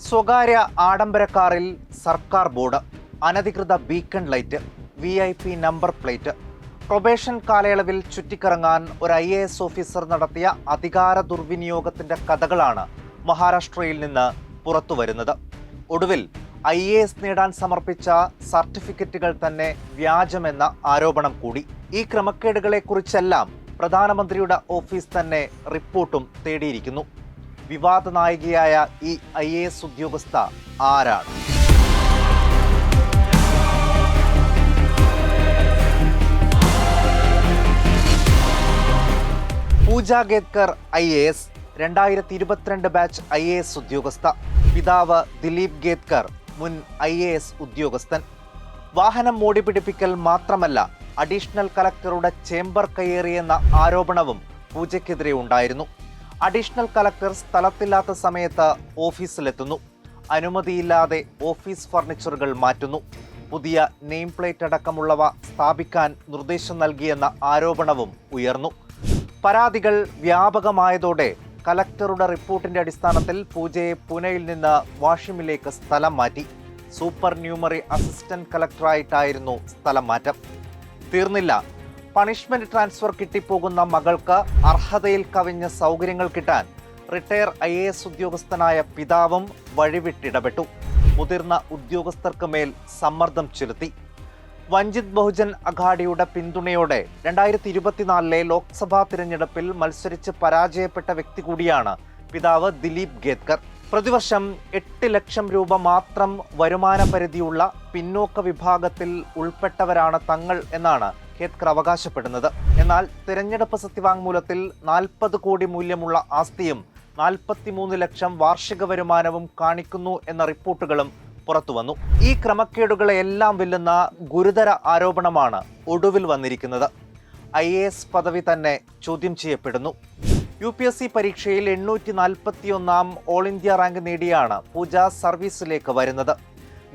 സ്വകാര്യ ആഡംബര കാറിൽ സർക്കാർ ബോർഡ് അനധികൃത beacon light V I P number plate probation കാലയളവിൽ ചുറ്റിക്കറങ്ങാൻ ഒരു ഐ എ എസ് ഓഫീസർ നടത്തിയ അധികാര ദുർവിനിയോഗത്തിന്റെ കഥകളാണ് മഹാരാഷ്ട്രയിൽ നിന്ന് പുറത്തു വരുന്നത് ഒടുവിൽ ഐ എ എസ് നേടാൻ സമർപ്പിച്ച സർട്ടിഫിക്കറ്റുകൾ തന്നെ വ്യാജമെന്ന ആരോപണം കൂടി. ഈ ക്രമക്കേടുകളെക്കുറിച്ചെല്ലാം പ്രധാനമന്ത്രിയുടെ ഓഫീസ് തന്നെ റിപ്പോർട്ടും തേടിയിരിക്കുന്നു. വിവാദ നായികയായ ഈ ഐ എ എസ് ഉദ്യോഗസ്ഥ ആരാണ്? Puja Khedkar I A S രണ്ടായിരത്തി ഇരുപത്തിരണ്ട് ബാച്ച് ഐ എ എസ് ഉദ്യോഗസ്ഥ. പിതാവ് ദിലീപ് ഗേദ്കർ മുൻ ഐ എ എസ് ഉദ്യോഗസ്ഥൻ. വാഹനം മോടി പിടിപ്പിക്കൽ മാത്രമല്ല അഡീഷണൽ കലക്ടറുടെ ചേംബർ കയ്യേറിയെന്ന ആരോപണവും പൂജയ്ക്കെതിരെ ഉണ്ടായിരുന്നു. അഡീഷണൽ കളക്ടർ സ്ഥലത്തില്ലാത്ത സമയത്ത് ഓഫീസിലെത്തുന്നു. അനുമതിയില്ലാതെ ഓഫീസ് ഫർണിച്ചറുകൾ മാറ്റുന്നു. പുതിയ നെയിം പ്ലേറ്റ് അടക്കമുള്ളവ സ്ഥാപിക്കാൻ നിർദ്ദേശം നൽകിയെന്ന ആരോപണവും ഉയർന്നു. പരാതികൾ വ്യാപകമായതോടെ കലക്ടറുടെ റിപ്പോർട്ടിന്റെ അടിസ്ഥാനത്തിൽ പൂജയെ പൂനെയിൽ നിന്ന് വാഷിമിലേക്ക് സ്ഥലം മാറ്റി. സൂപ്പർ ന്യൂമറി അസിസ്റ്റന്റ് കലക്ടറായിട്ടായിരുന്നു സ്ഥലം മാറ്റം. തീർന്നില്ല. പണിഷ്മെന്റ് ട്രാൻസ്ഫർ കിട്ടിപ്പോകുന്ന മകൾക്ക് അർഹതയിൽ കവിഞ്ഞ സൗകര്യങ്ങൾ കിട്ടാൻ റിട്ടയർ ഐ എ എസ് ഉദ്യോഗസ്ഥനായ പിതാവും വഴിവിട്ടിടപെട്ടു. മുതിർന്ന ഉദ്യോഗസ്ഥർക്ക് മേൽ സമ്മർദ്ദം ചെലുത്തി. വഞ്ചിത് ബഹുജൻ അഘാഡിയുടെ പിന്തുണയോടെ രണ്ടായിരത്തി ഇരുപത്തിനാലിലെ ലോക്സഭാ തിരഞ്ഞെടുപ്പിൽ മത്സരിച്ച് പരാജയപ്പെട്ട വ്യക്തി കൂടിയാണ് പിതാവ് ദിലീപ് ഗേത്കർ. പ്രതിവർഷം എട്ട് ലക്ഷം രൂപ മാത്രം വരുമാന പരിധിയുള്ള പിന്നോക്ക വിഭാഗത്തിൽ ഉൾപ്പെട്ടവരാണ് തങ്ങൾ എന്നാണ് ഖേത്കർ അവകാശപ്പെടുന്നത്. എന്നാൽ തിരഞ്ഞെടുപ്പ് സത്യവാങ്മൂലത്തിൽ നാൽപ്പത് കോടി മൂല്യമുള്ള ആസ്തിയും നാൽപ്പത്തിമൂന്ന് ലക്ഷം വാർഷിക വരുമാനവും കാണിക്കുന്നു എന്ന റിപ്പോർട്ടുകളും പുറത്തുവന്നു. ഈ ക്രമക്കേടുകളെല്ലാം വെല്ലുന്ന ഗുരുതര ആരോപണമാണ് ഒടുവിൽ വന്നിരിക്കുന്നത്. ഐ പദവി തന്നെ ചോദ്യം ചെയ്യപ്പെടുന്നു. യു പി എസ് സി പരീക്ഷയിൽ എണ്ണൂറ്റി നാൽപ്പത്തി ഒന്നാം ഓൾ ഇന്ത്യ റാങ്ക് നേടിയാണ് പൂജ സർവീസിലേക്ക് വരുന്നത്.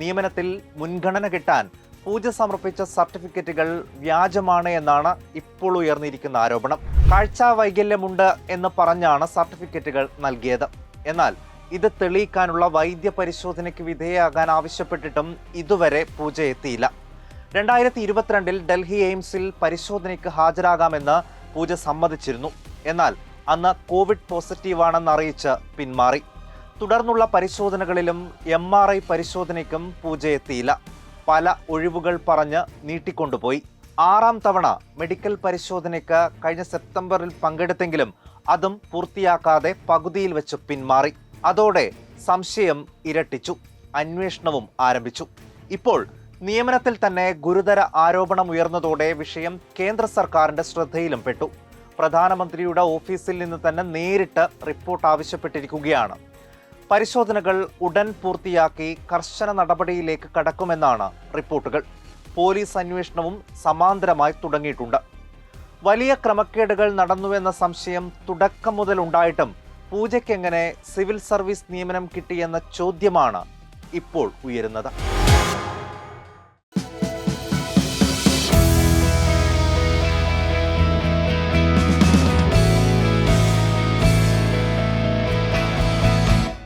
നിയമനത്തിൽ മുൻഗണന കിട്ടാൻ പൂജ സമർപ്പിച്ച സർട്ടിഫിക്കറ്റുകൾ വ്യാജമാണ് എന്നാണ് ഇപ്പോൾ ഉയർന്നിരിക്കുന്ന ആരോപണം. കാഴ്ച വൈകല്യമുണ്ട് എന്ന് പറഞ്ഞാണ് സർട്ടിഫിക്കറ്റുകൾ നൽകിയത്. എന്നാൽ ഇത് തെളിയിക്കാനുള്ള വൈദ്യ പരിശോധനയ്ക്ക് വിധേയമാകാൻ ആവശ്യപ്പെട്ടിട്ടും ഇതുവരെ പൂജ എത്തിയില്ല. രണ്ടായിരത്തി ഇരുപത്തിരണ്ടിൽ ഡൽഹി എയിംസിൽ പരിശോധനയ്ക്ക് ഹാജരാകാമെന്ന് പൂജ സമ്മതിച്ചിരുന്നു. എന്നാൽ അന്ന് കോവിഡ് പോസിറ്റീവാണെന്ന് അറിയിച്ച് പിന്മാറി. തുടർന്നുള്ള പരിശോധനകളിലും എം ആർ ഐ പരിശോധനയ്ക്കും പൂജ എത്തിയില്ല. പല ഒഴിവുകൾ പറഞ്ഞ് നീട്ടിക്കൊണ്ടുപോയി. ആറാം തവണ മെഡിക്കൽ പരിശോധനയ്ക്ക് കഴിഞ്ഞ സെപ്റ്റംബറിൽ പങ്കെടുത്തെങ്കിലും അതും പൂർത്തിയാക്കാതെ പകുതിയിൽ വെച്ച് പിന്മാറി. അതോടെ സംശയം ഇരട്ടിച്ചു. അന്വേഷണവും ആരംഭിച്ചു. ഇപ്പോൾ നിയമനത്തിൽ തന്നെ ഗുരുതര ആരോപണം ഉയർന്നതോടെ വിഷയം കേന്ദ്ര സർക്കാരിന്റെ ശ്രദ്ധയിലും പെട്ടു. പ്രധാനമന്ത്രിയുടെ ഓഫീസിൽ നിന്ന് തന്നെ നേരിട്ട് റിപ്പോർട്ട് ആവശ്യപ്പെട്ടിരിക്കുകയാണ്. പരിശോധനകൾ ഉടൻ പൂർത്തിയാക്കി കർശന നടപടിയിലേക്ക് കടക്കുമെന്നാണ് റിപ്പോർട്ടുകൾ. പോലീസ് അന്വേഷണവും സമാന്തരമായി തുടങ്ങിയിട്ടുണ്ട്. വലിയ ക്രമക്കേടുകൾ നടന്നുവെന്ന സംശയം തുടക്കം മുതൽ ഉണ്ടായിട്ടും പൂജയ്ക്കെങ്ങനെ സിവിൽ സർവീസ് നിയമനം കിട്ടിയെന്ന ചോദ്യമാണ് ഇപ്പോൾ ഉയരുന്നത്.